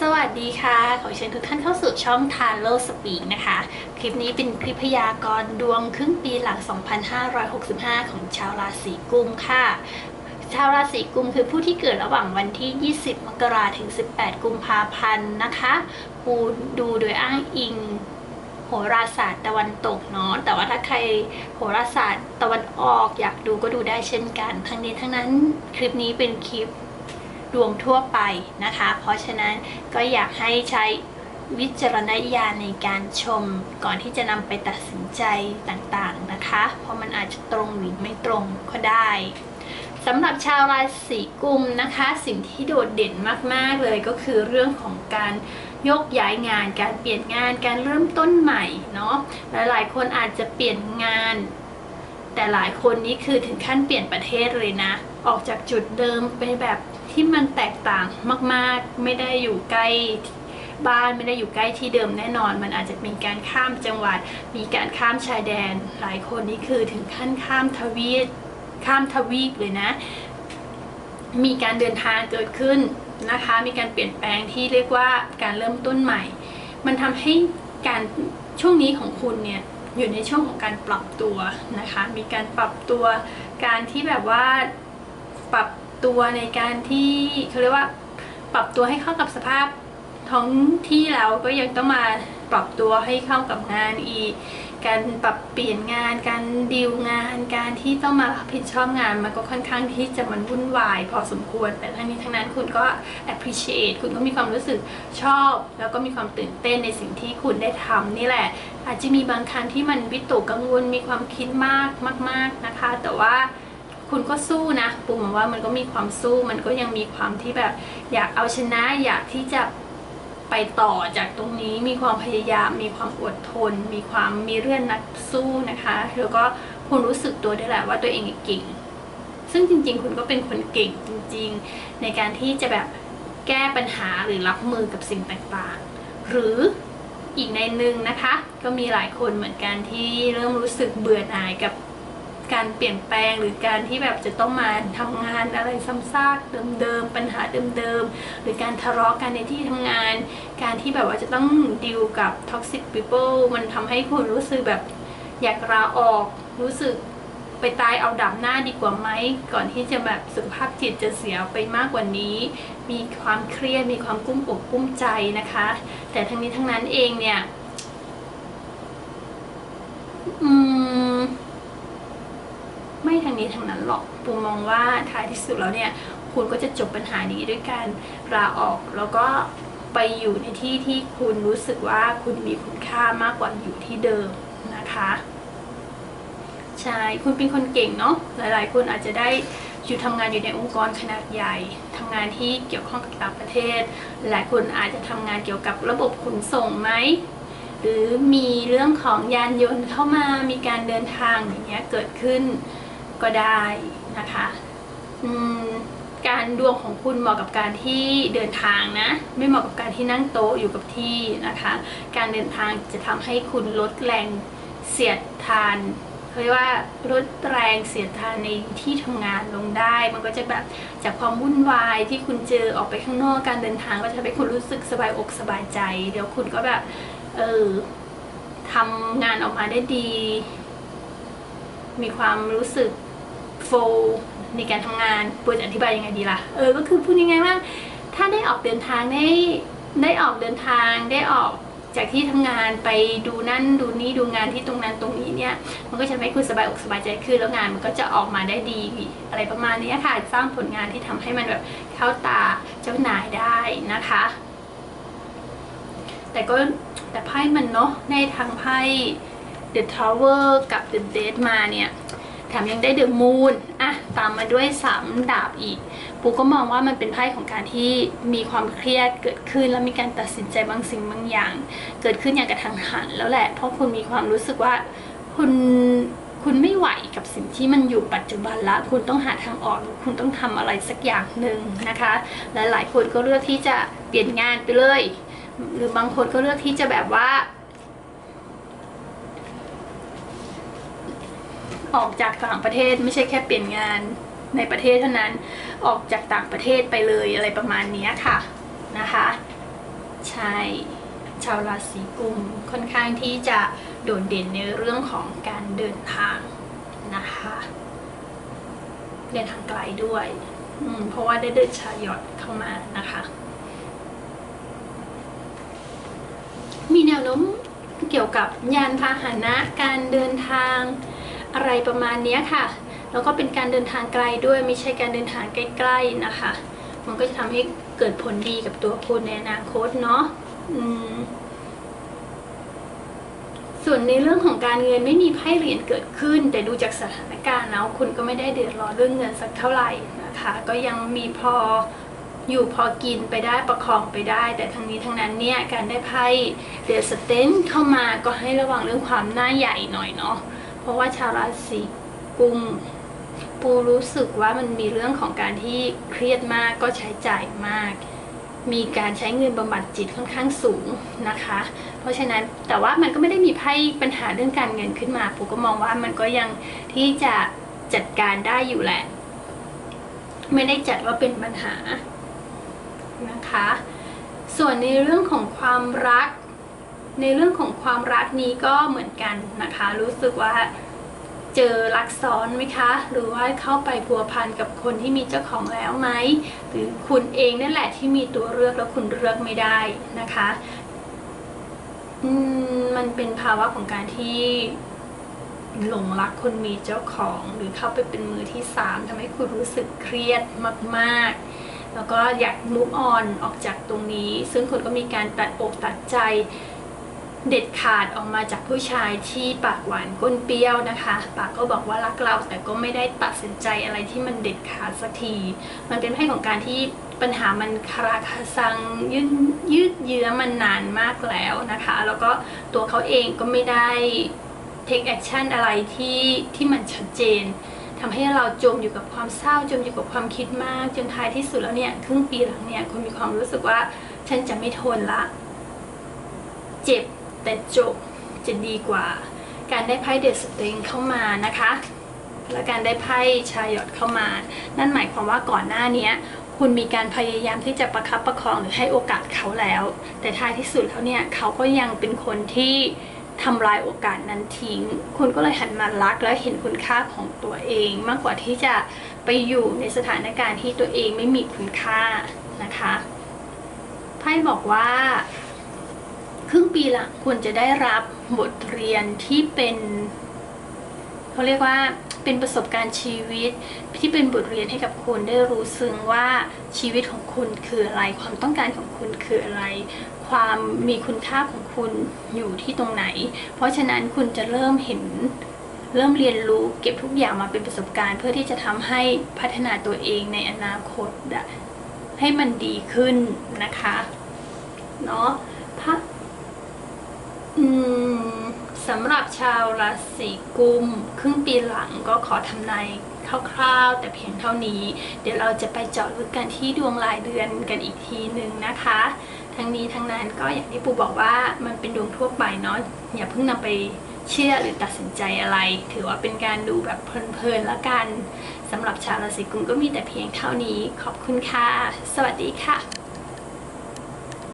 สวัสดีค่ะ ขอเชิญทุกท่านเข้าสู่ช่องทานโลสปีกนะคะ คลิปนี้เป็นคลิปพยากรณ์ดวงครึ่งปีหลัง 2565 ของชาวราศีกุมค่ะ ชาวราศีกุมคือผู้ที่เกิดระหว่างวันที่ 20 มกราถึง 18 กุมภาพันธ์นะคะปูดูโดยอ้างอิงโหราศาสตร์ตะวันตกเนาะ แต่ว่าถ้าใครโหราศาสตร์ตะวันออกอยากดูก็ดูได้เช่นกัน ทั้งนี้ทั้งนั้นคลิปนี้เป็นคลิป ดวงทั่วไปนะคะ เพราะฉะนั้นก็อยากให้ใช้วิจารณญาณในการชมก่อนที่จะนำไปตัดสินใจต่างๆนะคะ เพราะมันอาจจะตรงหรือไม่ตรงก็ได้สำหรับชาวราศีกุมนะคะ สิ่งที่โดดเด่นมากๆเลยก็คือเรื่องของการยกย้ายงาน การเปลี่ยนงานการเริ่มต้นใหม่เนาะหลายๆคนอาจจะเปลี่ยนงาน แต่หลายคนนี้คือถึงขั้นเปลี่ยนประเทศเลยนะ ออกจากจุดเดิมไปแบบ ที่มันแตกต่างมาก ๆ ไม่ได้อยู่ใกล้บ้านไม่ได้อยู่ใกล้ที่เดิมแน่นอน มันอาจจะมีการข้ามจังหวัด มีการข้ามชายแดน หลายคนนี่คือถึงขั้นข้ามทวีปข้ามทวีปเลยนะ มีการเดินทางเกิดขึ้นนะคะ มีการเปลี่ยนแปลงที่เรียกว่าการเริ่มต้นใหม่ มันทำให้การช่วงนี้ของคุณเนี่ยอยู่ในช่วงของการปรับตัวนะคะ มีการปรับตัว การที่แบบว่าปรับ ตัวในการที่เขาเรียกว่าปรับตัวให้เข้ากับสภาพท้องที่แล้วก็ยังต้องมาปรับตัวให้เข้ากับงานอีก การปรับเปลี่ยนงาน การดีลงาน การที่ต้องมารับผิดชอบงานมันก็ค่อนข้างที่จะมันวุ่นวาย พอสมควร แต่ทั้งนี้ทั้งนั้นคุณก็ appreciate คุณก็มีความรู้สึกชอบ แล้วก็มีความตื่นเต้นในสิ่งที่คุณได้ทำนี่แหละ อาจจะมีบางครั้งที่มันวิตกกังวล มีความคิดมากมากๆนะคะ แต่ว่า คุณก็สู้นะปูมองว่ามันก็มีความสู้มันก็ยังมีความที่แบบ อยากเอาชนะอยากที่จะไปต่อจากตรงนี้มีความพยายาม มีความอดทน มีความมีเรื่องนักสู้นะคะแล้วก็คุณรู้สึกตัวได้แหละว่าตัวเองเก่ง ซึ่งจริง ๆ คุณก็เป็นคนเก่งจริง ๆ ในการที่จะแบบแก้ปัญหาหรือรับมือกับสิ่งต่างๆ หรืออีกในหนึ่งนะคะ ก็มีหลายคนเหมือนกันที่เริ่มรู้สึกเบื่อหน่ายกับ การเปลี่ยนแปลงหรือการที่แบบจะต้องมาทำงานอะไรซ้ำซากเดิมๆปัญหาเดิมๆหรือการทะเลาะกันในที่ทำงาน การที่แบบว่าจะต้องดิวกับ toxic people มันทำให้คุณรู้สึกแบบอยากลาออกรู้สึกไปตายเอาดับหน้าดีกว่าไหมก่อนที่จะแบบสุขภาพจิตจะเสียไปมากกว่านี้ มีความเครียดมีความกุ้มอกกุ้มใจนะคะ แต่ทั้งนี้ทั้งนั้นเองเนี่ย อืม ไม่ทางนี้ทางนั้นหรอกปูมองว่าท้ายที่สุดแล้วเนี่ยคุณก็จะจบปัญหานี้ด้วยการลาออกแล้วก็ไปอยู่ในที่ที่คุณรู้สึกว่าคุณมีคุณค่ามากกว่าอยู่ที่เดิมนะคะใช่คุณเป็นคนเก่งเนาะหลายๆ คนอาจจะได้อยู่ทำงานอยู่ในองค์กรขนาดใหญ่ทำงานที่เกี่ยวข้องกับต่างประเทศ หลายคนอาจจะทำงานเกี่ยวกับระบบขนส่งไหมหรือมีเรื่องของยานยนต์เข้ามามีการเดินทางอย่างเงี้ยเกิดขึ้น ก็ได้นะคะการดวงของคุณเหมาะกับการที่เดินทางนะ ไม่เหมาะกับการที่นั่งโต๊ะอยู่กับที่นะคะ การเดินทางจะทำให้คุณลดแรงเสียดทานเขาเรียกว่าลดแรงเสียดทานในที่ทำงานลงได้ มันก็จะแบบจากความวุ่นวายที่คุณเจอออกไปข้างนอกการเดินทางก็จะทำให้คุณรู้สึกสบายอกสบายใจ เดี๋ยวคุณก็แบบเออทำงานออกมาได้ดี มีความรู้สึก โฟล์ในการทำงานปวจะอธิบายยังไงดีล่ะ เออ ก็คือพูดยังไงว่าถ้าได้ออกเดินทางได้ได้ออกเดินทางได้ออกจากที่ทำงานไปดูนั่นดูนี่ดูงานที่ตรงนั้นตรงนี้เนี่ย มันก็จะทำให้คุณสบายอกสบายใจขึ้นแล้วงานมันก็จะออกมาได้ดีอะไรประมาณนี้ค่ะ สร้างผลงานที่ทำให้มันแบบเข้าตาเจ้านายได้นะคะ แต่ก็แต่ไพ่มันเนาะในทางไพ่ The Tower กับ The Death มาเนี่ย แถมยังได้ The Moon อะตามมาด้วย3ดาบอีก ปูก็มองว่ามันเป็นไพ่ของการที่มีความเครียดเกิดขึ้นแล้วมีการตัดสินใจบางสิ่งบางอย่าง เกิดขึ้นอย่างกระทันหันแล้วแหละ เพราะคุณมีความรู้สึกว่าคุณคุณไม่ไหวกับสิ่งที่มันอยู่ปัจจุบันละ คุณต้องหาทางออก คุณต้องทำอะไรสักอย่างหนึ่งนะคะ และหลายคนก็เลือกที่จะเปลี่ยนงานไปเลย หรือบางคนก็เลือกที่จะแบบว่า ออกจากต่างประเทศไม่ใช่แค่เปลี่ยนงานในประเทศเท่านั้นออกจากต่างประเทศไปเลยอะไรประมาณนี้ค่ะนะคะใช่ชาวราศีกุมค่อนข้างที่จะโดดเด่นในเรื่องของการเดินทางนะคะเดินทางไกลด้วยอืมเพราะว่าได้เดินชายอดเข้ามานะคะ มีแนวโน้มเกี่ยวกับยานพาหนะการเดินทาง อะไรประมาณนี้ค่ะ แล้วก็เป็นการเดินทางไกลด้วยไม่ใช่การเดินทางใกล้ๆนะคะ มันก็จะทำให้เกิดผลดีกับตัวคุณในอนาคตเนาะส่วนในเรื่องของการเงินไม่มีไพ่เหรียญเกิดขึ้น แต่ดูจากสถานการณ์แล้วคุณก็ไม่ได้เดือดร้อนเรื่องเงินสักเท่าไหร่นะคะ ก็ยังมีพออยู่พอกินไปได้ประคองไปได้ แต่ทั้งนี้ทั้งนั้นเนี่ยการได้ไพ่เดือดสเตนเข้ามาก็ให้ระวังเรื่องความหน้าใหญ่หน่อยเนาะ เพราะว่าชาวราศีกุมปูรู้สึกว่ามันมีเรื่องของการที่เครียดมากก็ใช้จ่ายมาก มีการใช้เงินบำบัดจิตค่อนข้างสูงนะคะ เพราะฉะนั้นแต่ว่ามันก็ไม่ได้มีไพ่ปัญหาเรื่องการเงินขึ้นมาปูก็มองว่ามันก็ยังที่จะจัดการได้อยู่แหละ ไม่ได้จัดว่าเป็นปัญหานะคะ ส่วนในเรื่องของความรัก ในเรื่องของความรักนี้ก็เหมือนกันนะคะ รู้สึกว่าเจอรักซ้อนไหมคะ หรือว่าเข้าไปพัวพันกับคนที่มีเจ้าของแล้วไหมหรือคุณเองนั่นแหละที่มีตัวเลือกแล้วคุณเลือกไม่ได้นะคะมันเป็นภาวะของการที่หลงรักคนมีเจ้าของหรือเข้าไปเป็นมือที่สามทำให้คุณรู้สึกเครียดมาก ๆ แล้วก็อยากมุ v ออนออกจากตรงนี้ ซึ่งคุณก็มีการตัดอกตัดใจ เด็ดขาดออกมาจากผู้ชายที่ปากหวานก้นเปรี้ยวนะคะ ปากก็บอกว่ารักเราแต่ก็ไม่ได้ตัดสินใจอะไรที่มันเด็ดขาดสักที มันเป็นไพ่ของการที่ปัญหามันคาราคาซังยืดยืดเยื้อมันนานมากแล้วนะคะ แล้วก็ตัวเขาเองก็ไม่ได้ take action อะไรที่ที่มันชัดเจนทำให้เราจมอยู่กับความเศร้าจมอยู่กับความคิดมาก จนท้ายที่สุดแล้วเนี่ยครึ่งปีหลังเนี่ยคุณมีความรู้สึกว่าฉันจะไม่ทนละ เจ็บ แต่จบจะดีกว่า การได้ไพ่เดอะสตริงเข้ามานะคะ และการได้ไพ่ชายอดเข้ามา นั่นหมายความว่าก่อนหน้านี้คุณมีการพยายามที่จะประคับประคองหรือให้โอกาสเขาแล้ว แต่ท้ายที่สุดแล้วเนี่ยเขาก็ยังเป็นคนที่ทำลายโอกาสนั้นทิ้ง คุณก็เลยหันมารักและเห็นคุณค่าของตัวเอง มากกว่าที่จะไปอยู่ในสถานการณ์ที่ตัวเองไม่มีคุณค่านะคะ ไพ่บอกว่า ครึ่งปีหลังคุณจะได้รับบทเรียนที่เป็นเขาเรียกว่าเป็นประสบการณ์ชีวิตที่เป็นบทเรียนให้กับคุณได้รู้ซึ้งว่าชีวิตของคุณคืออะไร ความต้องการของคุณคืออะไร ความมีคุณค่าของคุณอยู่ที่ตรงไหน เพราะฉะนั้นคุณจะเริ่มเห็นเริ่มเรียนรู้เก็บทุกอย่างมาเป็นประสบการณ์ เพื่อที่จะทำให้พัฒนาตัวเองในอนาคตให้มันดีขึ้นนะคะเนาะพระอืม สำหรับชาวราศีกุม ครึ่งปีหลังก็ขอทำนายคร่าวๆ แต่เพียงเท่านี้ เดี๋ยวเราจะไปเจาะลึกกันที่ดวงรายเดือนกันอีกทีหนึ่งนะคะ ทั้งนี้ทั้งนั้นก็อย่างที่ปูบอกว่ามันเป็นดวงทั่วไปเนาะอย่าเพิ่งนำไปเชื่อหรือตัดสินใจอะไร ถือว่าเป็นการดูแบบเพลินๆแล้วกันสำหรับชาวราศีกุมก็มีแต่เพียงเท่านี้ ขอบคุณค่ะ สวัสดีค่ะ